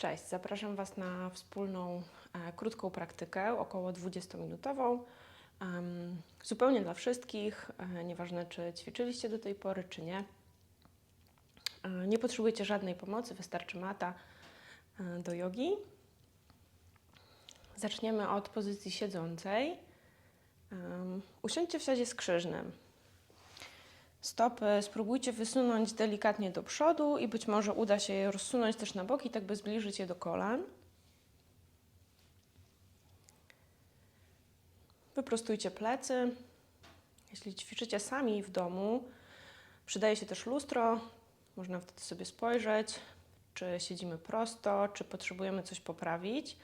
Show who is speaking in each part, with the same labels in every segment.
Speaker 1: Cześć, zapraszam Was na wspólną e, krótką praktykę, około 20-minutową. em, zupełnie dla wszystkich, e, nieważne czy ćwiczyliście do tej pory, czy nie. E, nie potrzebujecie żadnej pomocy, wystarczy mata e, do jogi. Zaczniemy od pozycji siedzącej. Em, usiądźcie w sadzie skrzyżnym. Stopy spróbujcie wysunąć delikatnie do przodu i być może uda się je rozsunąć też na boki, tak by zbliżyć je do kolan. Wyprostujcie plecy. Jeśli ćwiczycie sami w domu, przydaje się też lustro. Można wtedy sobie spojrzeć, czy siedzimy prosto, czy potrzebujemy coś poprawić.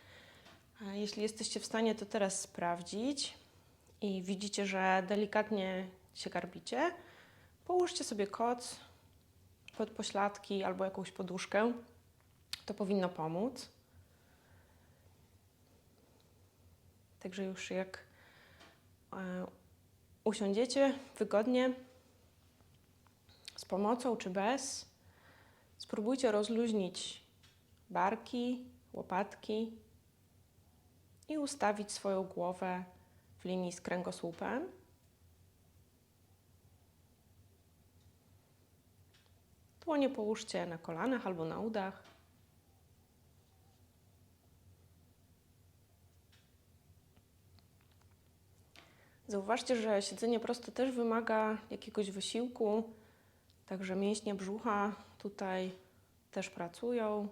Speaker 1: Jeśli jesteście w stanie to teraz sprawdzić i widzicie, że delikatnie się garbicie, Połóżcie sobie koc pod pośladki albo jakąś poduszkę. To powinno pomóc. Także już jak e, usiądziecie wygodnie, z pomocą czy bez, spróbujcie rozluźnić barki, łopatki i ustawić swoją głowę w linii z kręgosłupem. Dłonie połóżcie na kolanach albo na udach. Zauważcie, że siedzenie prosto też wymaga jakiegoś wysiłku, także mięśnie brzucha tutaj też pracują,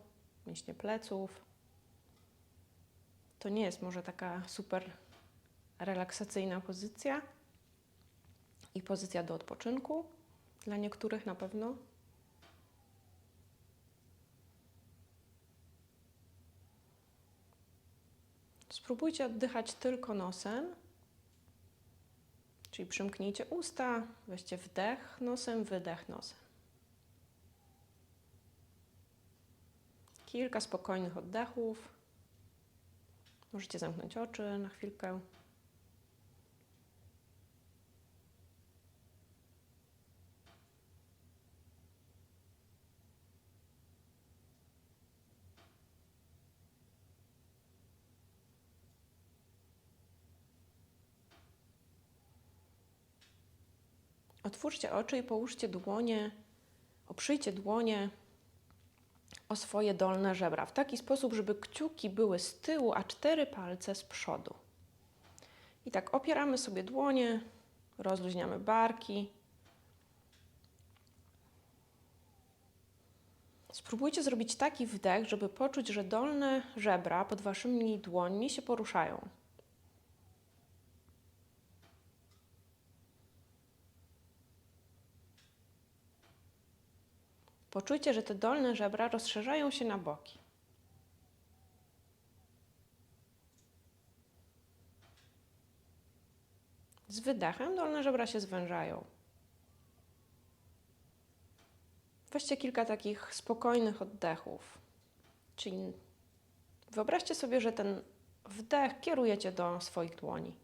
Speaker 1: mięśnie pleców. To nie jest może taka super relaksacyjna pozycja i pozycja do odpoczynku, dla niektórych na pewno. Spróbujcie oddychać tylko nosem, czyli przymknijcie usta, weźcie wdech nosem, wydech nosem. Kilka spokojnych oddechów. Możecie zamknąć oczy na chwilkę. Otwórzcie oczy i połóżcie dłonie, oprzyjcie dłonie o swoje dolne żebra w taki sposób, żeby kciuki były z tyłu, a cztery palce z przodu. I tak opieramy sobie dłonie, rozluźniamy barki. Spróbujcie zrobić taki wdech, żeby poczuć, że dolne żebra pod waszymi dłońmi się poruszają. Poczujcie, że te dolne żebra rozszerzają się na boki. Z wydechem dolne żebra się zwężają. Weźcie kilka takich spokojnych oddechów. Czyli wyobraźcie sobie, że ten wdech kierujecie do swoich dłoni.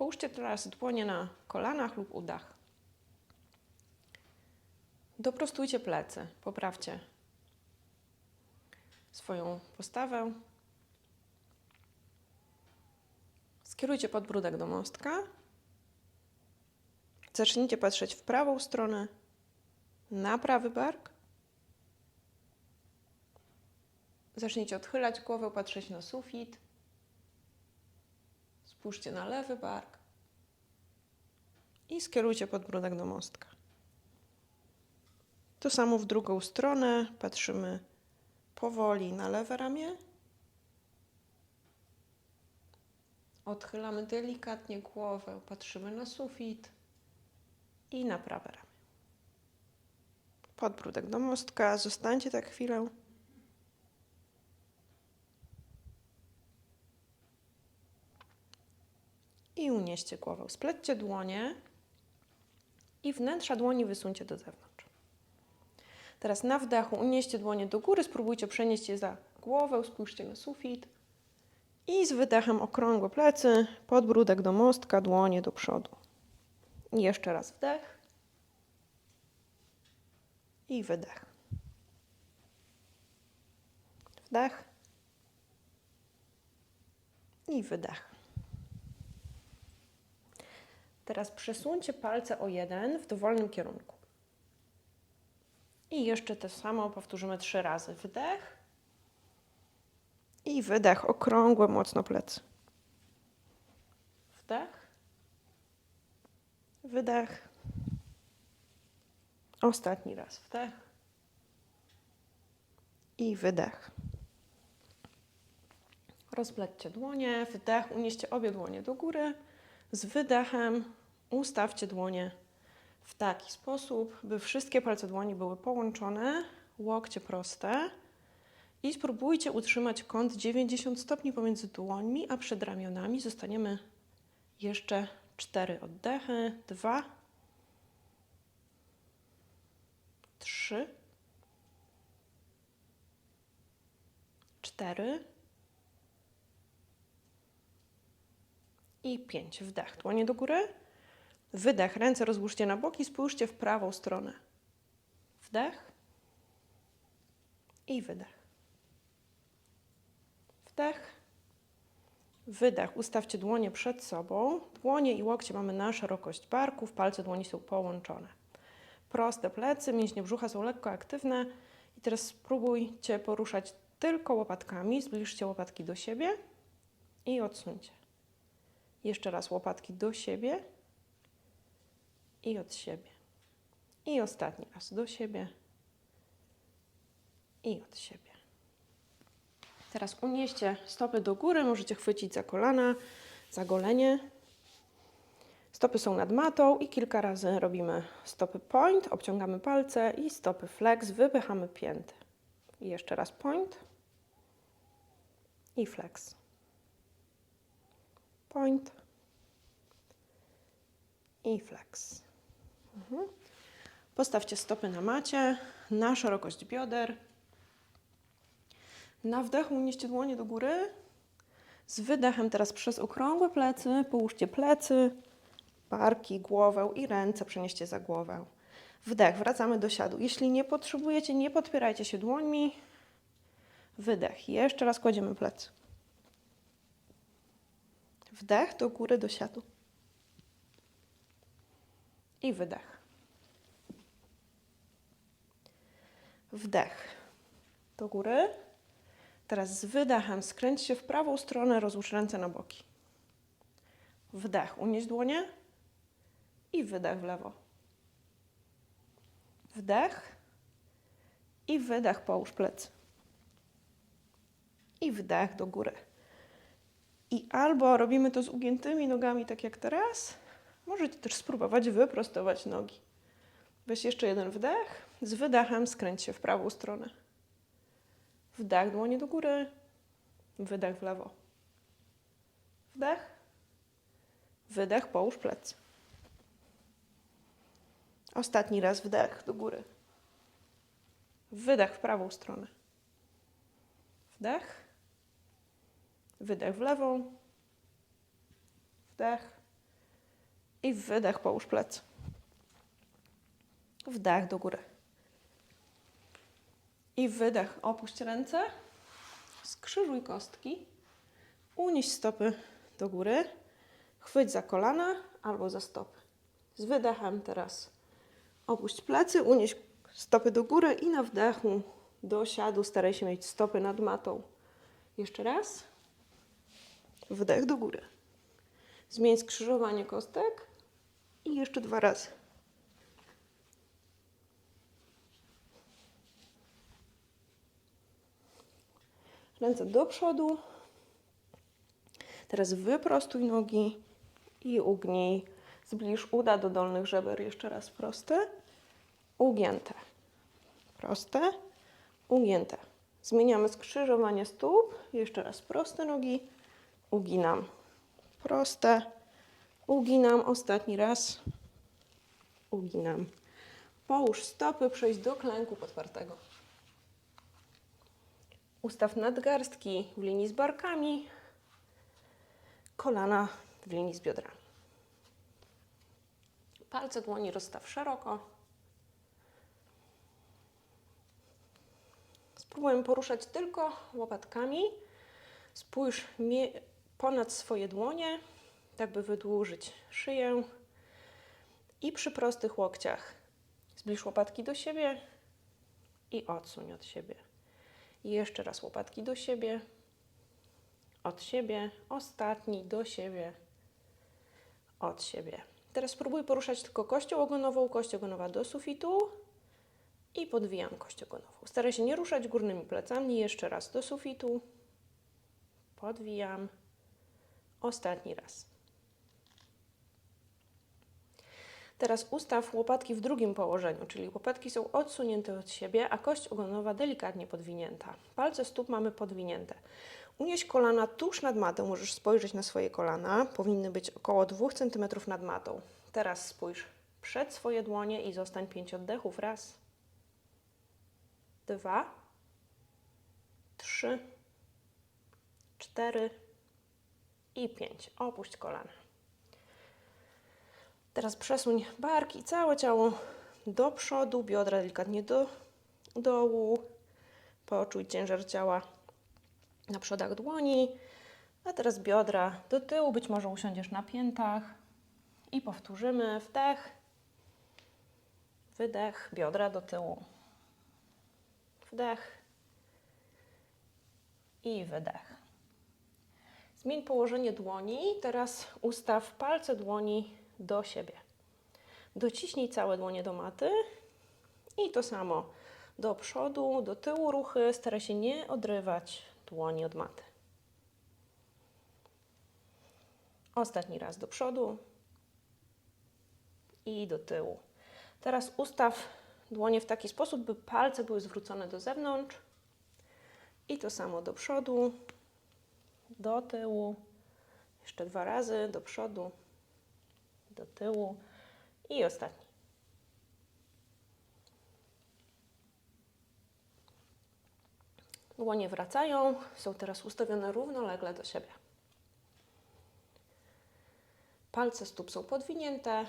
Speaker 1: Połóżcie teraz dłonie na kolanach lub udach. Doprostujcie plecy, poprawcie swoją postawę. Skierujcie podbródek do mostka. Zacznijcie patrzeć w prawą stronę, na prawy bark. Zacznijcie odchylać głowę, patrzeć na sufit. Spójrzcie na lewy bark i skierujcie podbródek do mostka. To samo w drugą stronę. Patrzymy powoli na lewe ramię. Odchylamy delikatnie głowę, patrzymy na sufit i na prawe ramię. Podbródek do mostka. Zostańcie tak chwilę. I unieście głowę. Splećcie dłonie i wnętrza dłoni wysuńcie do zewnątrz. Teraz na wdechu unieście dłonie do góry, spróbujcie przenieść je za głowę, spójrzcie na sufit. I z wydechem okrągłe plecy, podbródek do mostka, dłonie do przodu. I jeszcze raz wdech. I wydech. Wdech. I wydech. Teraz przesuńcie palce o jeden w dowolnym kierunku. I jeszcze to samo powtórzymy trzy razy. Wdech. I wydech. Okrągłe mocno plecy. Wdech. Wydech. Ostatni raz. Wdech. I wydech. Rozplećcie dłonie. Wdech. Unieście obie dłonie do góry. Z wydechem ustawcie dłonie w taki sposób, by wszystkie palce dłoni były połączone, łokcie proste i spróbujcie utrzymać kąt 90 stopni pomiędzy dłońmi, a przed ramionami zostaniemy jeszcze cztery oddechy. Dwa, trzy, cztery i pięć. Wdech, dłonie do góry. Wydech, ręce rozłóżcie na boki, spójrzcie w prawą stronę. Wdech i wydech. Wdech, wydech. Ustawcie dłonie przed sobą. Dłonie i łokcie mamy na szerokość barków, palce dłoni są połączone. Proste plecy, mięśnie brzucha są lekko aktywne. I teraz spróbujcie poruszać tylko łopatkami. Zbliżcie łopatki do siebie i odsuńcie. Jeszcze raz łopatki do siebie i od siebie. I ostatni raz do siebie i od siebie. Teraz unieście stopy do góry, możecie chwycić za kolana, za golenie. Stopy są nad matą i kilka razy robimy stopy point, obciągamy palce i stopy flex, wypychamy pięty. I jeszcze raz point i flex. Point i flex. Mhm. Postawcie stopy na macie, na szerokość bioder. Na wdechu unieście dłonie do góry. Z wydechem teraz przez okrągłe plecy połóżcie plecy, barki, głowę i ręce przenieście za głowę. Wdech, wracamy do siadu. Jeśli nie potrzebujecie, nie podpierajcie się dłońmi. Wydech, jeszcze raz kładziemy plecy. Wdech do góry, do siadu. I wydech. Wdech do góry. Teraz z wydechem skręć się w prawą stronę, rozłóż ręce na boki. Wdech, unieś dłonie i wydech w lewo. Wdech i wydech, połóż plecy. I wdech do góry. I albo robimy to z ugiętymi nogami, tak jak teraz, możecie też spróbować wyprostować nogi. Weź jeszcze jeden wdech. Z wydechem skręć się w prawą stronę. Wdech, dłonie do góry. Wydech w lewo. Wdech. Wydech, połóż plecy. Ostatni raz wdech do góry. Wydech w prawą stronę. Wdech. Wydech w lewą. Wdech. I wydech, połóż plecy. Wdech do góry. I wydech, opuść ręce. Skrzyżuj kostki. Unieś stopy do góry. Chwyć za kolana albo za stopy. Z wydechem teraz opuść plecy, unieś stopy do góry i na wdechu do siadu staraj się mieć stopy nad matą. Jeszcze raz. Wdech do góry. Zmień skrzyżowanie kostek i jeszcze dwa razy. Ręce do przodu. Teraz wyprostuj nogi i ugnij. Zbliż uda do dolnych żeber. Jeszcze raz proste. Ugięte. Proste, ugięte. Zmieniamy skrzyżowanie stóp. Jeszcze raz proste nogi, uginam. Proste, uginam. Ostatni raz, uginam. Połóż stopy, przejść do klęku podpartego. Ustaw nadgarstki w linii z barkami, kolana w linii z biodrami. Palce dłoni rozstaw szeroko. Spróbujemy poruszać tylko łopatkami. Spójrz ponad swoje dłonie, tak by wydłużyć szyję. I przy prostych łokciach zbliż łopatki do siebie i odsuń od siebie. I jeszcze raz łopatki do siebie, od siebie, ostatni do siebie, od siebie. Teraz spróbuj poruszać tylko kością ogonową, kość ogonowa do sufitu i podwijam kość ogonową. Staraj się nie ruszać górnymi plecami. Jeszcze raz do sufitu, podwijam, ostatni raz. Teraz ustaw łopatki w drugim położeniu, czyli łopatki są odsunięte od siebie, a kość ogonowa delikatnie podwinięta. Palce stóp mamy podwinięte. Unieś kolana tuż nad matą, możesz spojrzeć na swoje kolana, powinny być około 2 cm nad matą. Teraz spójrz przed swoje dłonie i zostań 5 oddechów. Raz, dwa, trzy, cztery i pięć. Opuść kolana. Teraz przesuń barki i całe ciało do przodu, biodra delikatnie do dołu. Poczuj ciężar ciała na przodach dłoni. A teraz biodra do tyłu, być może usiądziesz na piętach. I powtórzymy wdech, wydech, biodra do tyłu. Wdech i wydech. Zmień położenie dłoni. Teraz ustaw palce dłoni do siebie. Dociśnij całe dłonie do maty i to samo do przodu, do tyłu ruchy. Staraj się nie odrywać dłoni od maty. Ostatni raz do przodu i do tyłu. Teraz ustaw dłonie w taki sposób, by palce były zwrócone do zewnątrz. I to samo do przodu, do tyłu. Jeszcze dwa razy do przodu, do tyłu i ostatni. Dłonie wracają, są teraz ustawione równolegle do siebie. Palce stóp są podwinięte.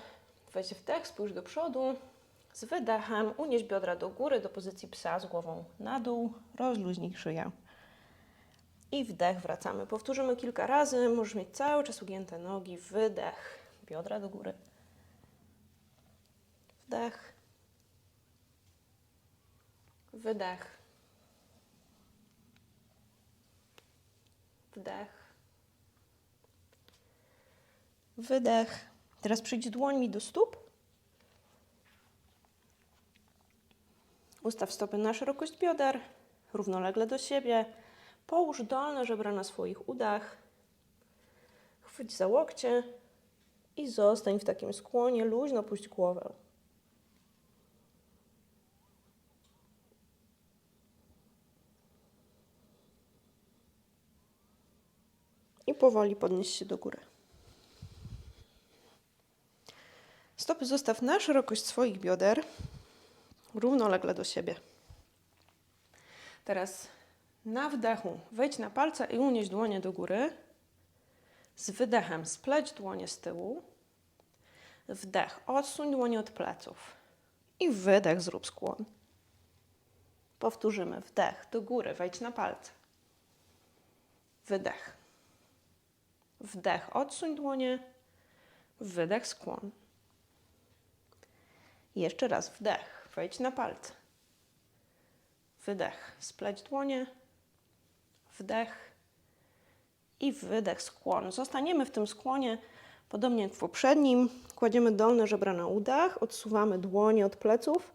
Speaker 1: Weź wdech, spójrz do przodu. Z wydechem unieś biodra do góry, do pozycji psa z głową na dół. Rozluźnij szyję. I wdech, wracamy. Powtórzymy kilka razy. Możesz mieć cały czas ugięte nogi. Wydech, biodra do góry. Wdech. Wydech. Wdech. Wydech. Teraz przyjdź dłońmi do stóp. Ustaw stopy na szerokość bioder, równolegle do siebie. Połóż dolne żebra na swoich udach. Chwyć za łokcie i zostań w takim skłonie. Luźno puść głowę. I powoli podnieś się do góry. Stopy zostaw na szerokość swoich bioder, równolegle do siebie. Teraz na wdechu wejdź na palce i unieś dłonie do góry. Z wydechem spleć dłonie z tyłu. Wdech, odsuń dłonie od pleców. I wydech, zrób skłon. Powtórzymy. Wdech, do góry, wejdź na palce. Wydech. Wdech, odsuń dłonie. Wydech, skłon. Jeszcze raz wdech, wejdź na palce. Wydech, spleć dłonie. Wdech i wydech, skłon. Zostaniemy w tym skłonie, podobnie jak w poprzednim. Kładziemy dolne żebra na udach, odsuwamy dłonie od pleców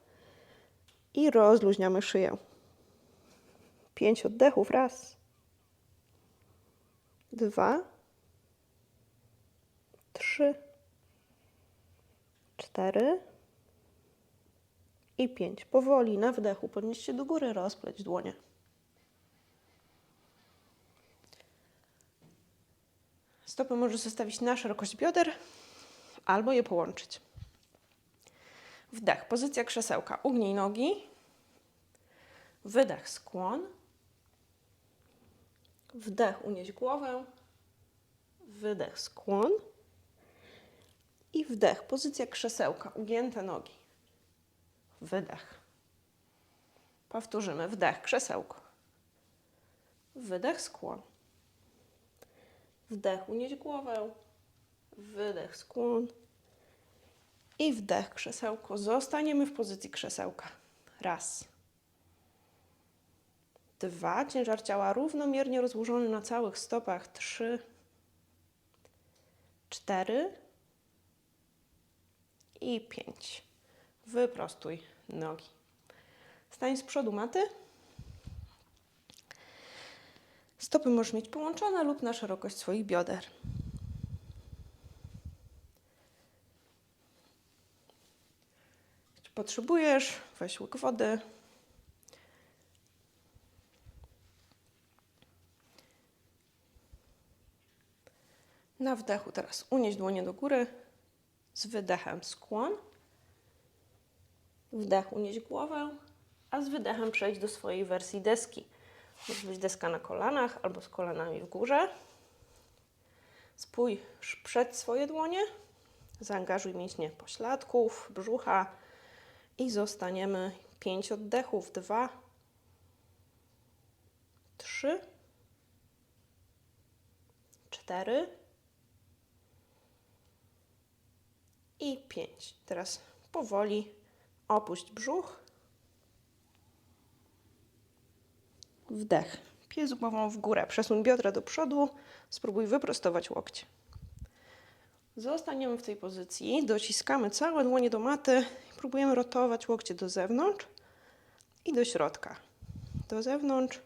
Speaker 1: i rozluźniamy szyję. Pięć oddechów. Raz, dwa, trzy, cztery, i pięć. Powoli na wdechu podnieść się do góry, rozpleć dłonie. Stopy możesz zostawić na szerokość bioder albo je połączyć. Wdech, pozycja krzesełka. Ugnij nogi. Wydech, skłon. Wdech, unieś głowę. Wydech, skłon. I wdech, pozycja krzesełka. Ugięte nogi. Wydech. Powtórzymy. Wdech, krzesełko. Wydech, skłon. Wdech, unieś głowę. Wydech, skłon. I wdech, krzesełko. Zostaniemy w pozycji krzesełka. Raz. Dwa. Ciężar ciała równomiernie rozłożony na całych stopach. Trzy. Cztery. I pięć. Wyprostuj nogi. Stań z przodu maty. Stopy możesz mieć połączone lub na szerokość swoich bioder. Jeśli potrzebujesz, weź łyk wody. Na wdechu teraz unieś dłonie do góry. Z wydechem skłon. Wdech unieś głowę, a z wydechem przejdź do swojej wersji deski. Może być deska na kolanach albo z kolanami w górze. Spójrz przed swoje dłonie. Zaangażuj mięśnie pośladków, brzucha i zostaniemy 5 oddechów. 2, 3, 4 i 5. Teraz powoli opuść brzuch. Wdech. Pies głową w górę. Przesuń biodra do przodu. Spróbuj wyprostować łokcie. Zostaniemy w tej pozycji. Dociskamy całe dłonie do maty. Próbujemy rotować łokcie do zewnątrz i do środka. Do zewnątrz,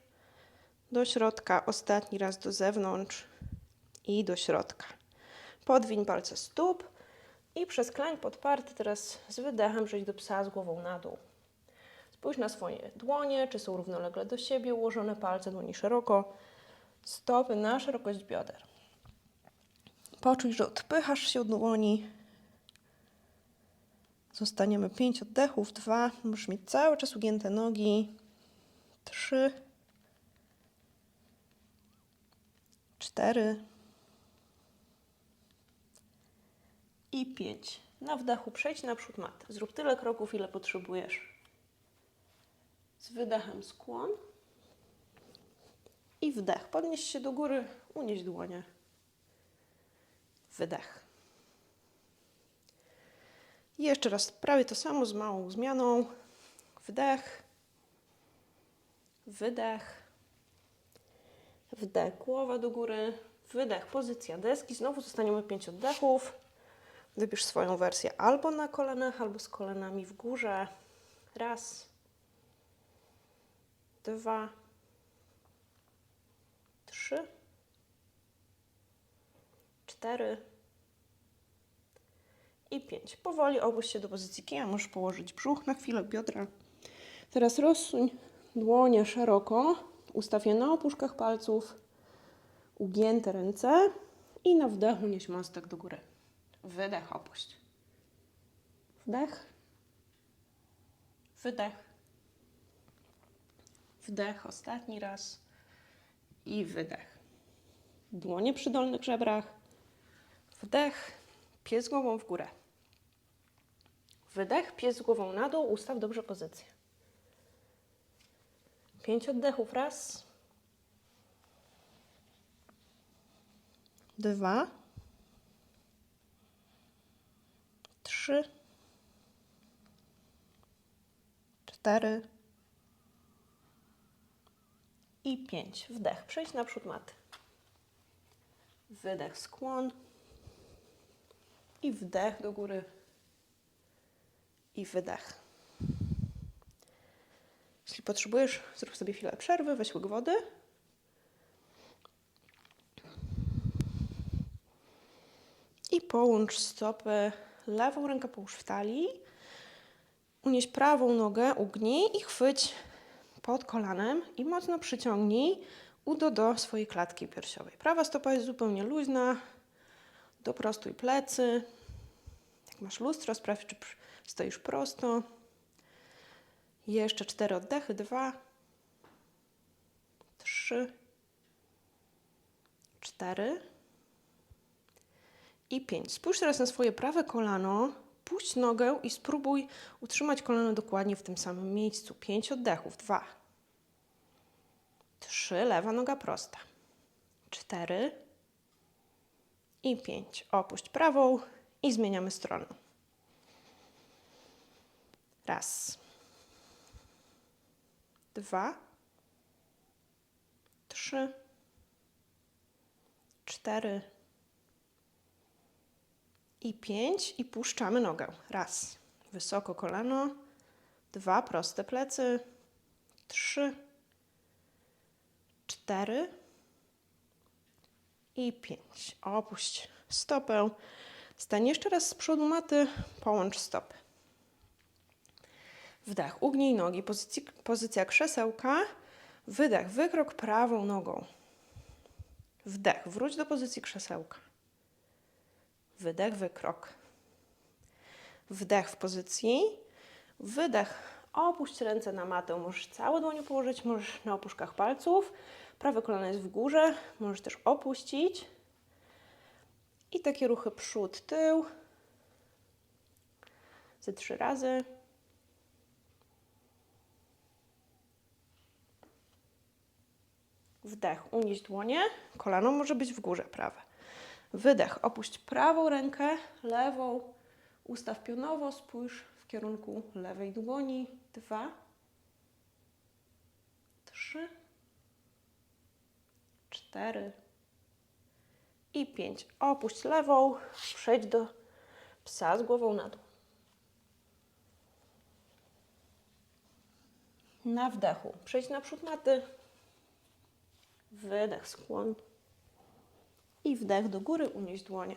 Speaker 1: do środka. Ostatni raz do zewnątrz i do środka. Podwiń palce stóp i przez klań podparty teraz z wydechem przejdź do psa z głową na dół. Spójrz na swoje dłonie, czy są równolegle do siebie ułożone palce, dłoni szeroko, stopy na szerokość bioder. Poczuj, że odpychasz się od dłoni. Zostaniemy 5 oddechów, 2. Możesz mieć cały czas ugięte nogi. 3. 4. I 5. Na wdechu przejdź naprzód maty. Zrób tyle kroków, ile potrzebujesz. Z wydechem skłon. I wdech. Podnieś się do góry, unieś dłonie. Wydech. I jeszcze raz prawie to samo z małą zmianą. Wdech. Wydech. Wdech, głowa do góry. Wydech, pozycja deski. Znowu zostaniemy 5 oddechów. Wybierz swoją wersję albo na kolanach, albo z kolanami w górze. Raz, dwa, trzy, cztery i pięć. Powoli obróć się do pozycji kija. Możesz położyć brzuch na chwilę, biodra. Teraz rozsuń dłonie szeroko. Ustaw je na opuszkach palców. Ugięte ręce. I na wdechu nieś mostek do góry. Wydech, opuść. Wdech. Wydech. Wdech, ostatni raz. I wydech. Dłonie przy dolnych żebrach. Wdech, pies głową w górę. Wydech, pies głową na dół, ustaw dobrze pozycję. Pięć oddechów, raz. Dwa. Trzy. Cztery. I pięć. Wdech. Przejdź naprzód maty. Wydech, skłon. I wdech do góry. I wydech. Jeśli potrzebujesz, zrób sobie chwilę przerwy, weź łyk wody. I połącz stopy. Lewą rękę połóż w talii. Unieś prawą nogę, ugnij i chwyć pod kolanem i mocno przyciągnij udo do swojej klatki piersiowej. Prawa stopa jest zupełnie luźna. Doprostuj plecy. Jak masz lustro, sprawdź, czy stoisz prosto. Jeszcze cztery oddechy. Dwa, trzy, cztery i pięć. Spójrz teraz na swoje prawe kolano. Puść nogę i spróbuj utrzymać kolano dokładnie w tym samym miejscu. Pięć oddechów. Dwa, trzy. Lewa noga prosta. Cztery i pięć. Opuść prawą i zmieniamy stronę. Raz, dwa, trzy, cztery i pięć. I puszczamy nogę. Raz, wysoko kolano. Dwa, proste plecy. Trzy, cztery i pięć. Opuść stopę. Stań jeszcze raz z przodu maty. Połącz stopy. Wdech, ugnij nogi, pozycji, pozycja krzesełka. Wydech, wykrok prawą nogą. Wdech, wróć do pozycji krzesełka. Wydech, wykrok. Wdech w pozycji. Wydech, opuść ręce na matę. Możesz całe dłonie położyć, możesz na opuszkach palców. Prawe kolano jest w górze, możesz też opuścić. I takie ruchy przód, tył. Ze trzy razy. Wdech, unieś dłonie, kolano może być w górze, prawe. Wydech, opuść prawą rękę, lewą, ustaw pionowo, spójrz w kierunku lewej dłoni. Dwa, trzy, cztery i pięć. Opuść lewą, przejdź do psa z głową na dół. Na wdechu przejdź naprzód maty. Wydech, skłon. I wdech do góry, unieś dłonie.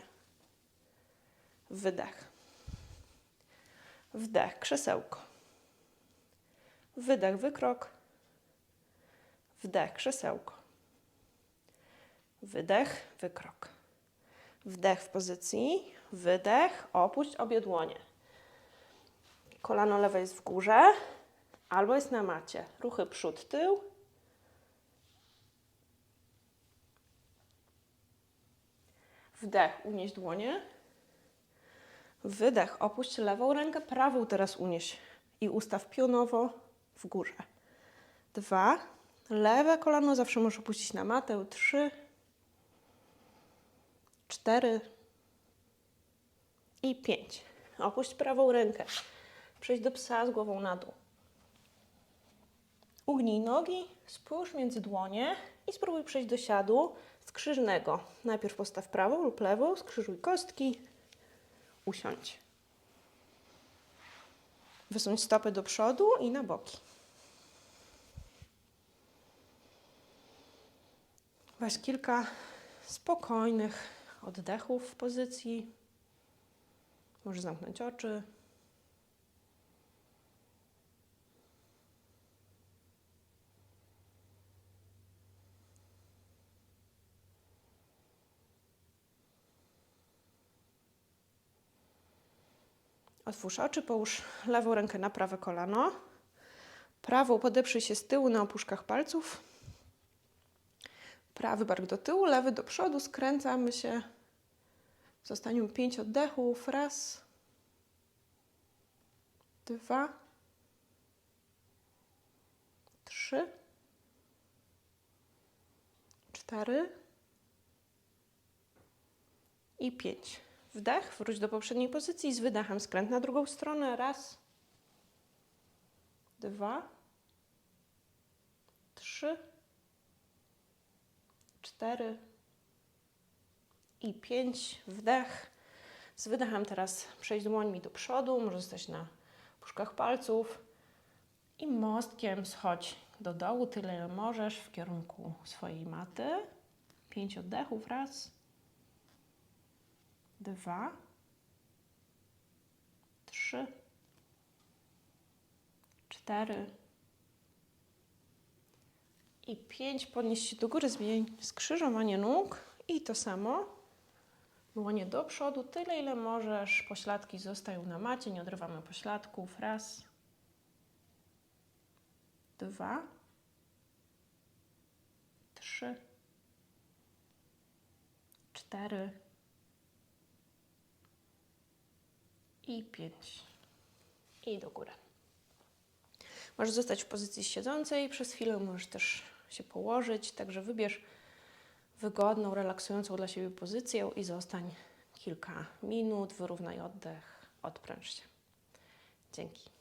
Speaker 1: Wydech. Wdech, krzesełko. Wydech, wykrok. Wdech, krzesełko. Wydech, wykrok. Wdech w pozycji. Wydech, opuść obie dłonie. Kolano lewe jest w górze albo jest na macie. Ruchy przód, tył. Wdech, unieś dłonie. Wydech, opuść lewą rękę, prawą teraz unieś i ustaw pionowo w górze. Dwa. Lewe kolano zawsze możesz opuścić na matę. Trzy. Cztery. I pięć. Opuść prawą rękę. Przejdź do psa z głową na dół. Ugnij nogi, spójrz między dłonie i spróbuj przejść do siadu skrzyżnego. Najpierw postaw prawą lub lewą, skrzyżuj kostki, usiądź. Wysuń stopy do przodu i na boki. Weź kilka spokojnych oddechów w pozycji. Możesz zamknąć oczy. Otwórz oczy, połóż lewą rękę na prawe kolano. Prawą podeprzyj się z tyłu na opuszkach palców. Prawy bark do tyłu, lewy do przodu. Skręcamy się. Zostaniemy pięć oddechów. Raz, dwa, trzy, cztery i pięć. Wdech, wróć do poprzedniej pozycji z wydechem skręt na drugą stronę. Raz, dwa, trzy, cztery i pięć. Wdech. Z wydechem teraz przejdź dłońmi do przodu, może stać na puszkach palców i mostkiem schodź do dołu, tyle możesz w kierunku swojej maty. Pięć oddechów. Raz, dwa, trzy, cztery i pięć. Podnieść się do góry, zmień skrzyżowanie nóg i to samo. Dłonie do przodu, tyle ile możesz. Pośladki zostają na macie, nie odrywamy pośladków. Raz, dwa, trzy, cztery i pięć. I do góry. Możesz zostać w pozycji siedzącej przez chwilę, możesz też się położyć, także wybierz wygodną, relaksującą dla siebie pozycję i zostań kilka minut, wyrównaj oddech, odpręż się. Dzięki.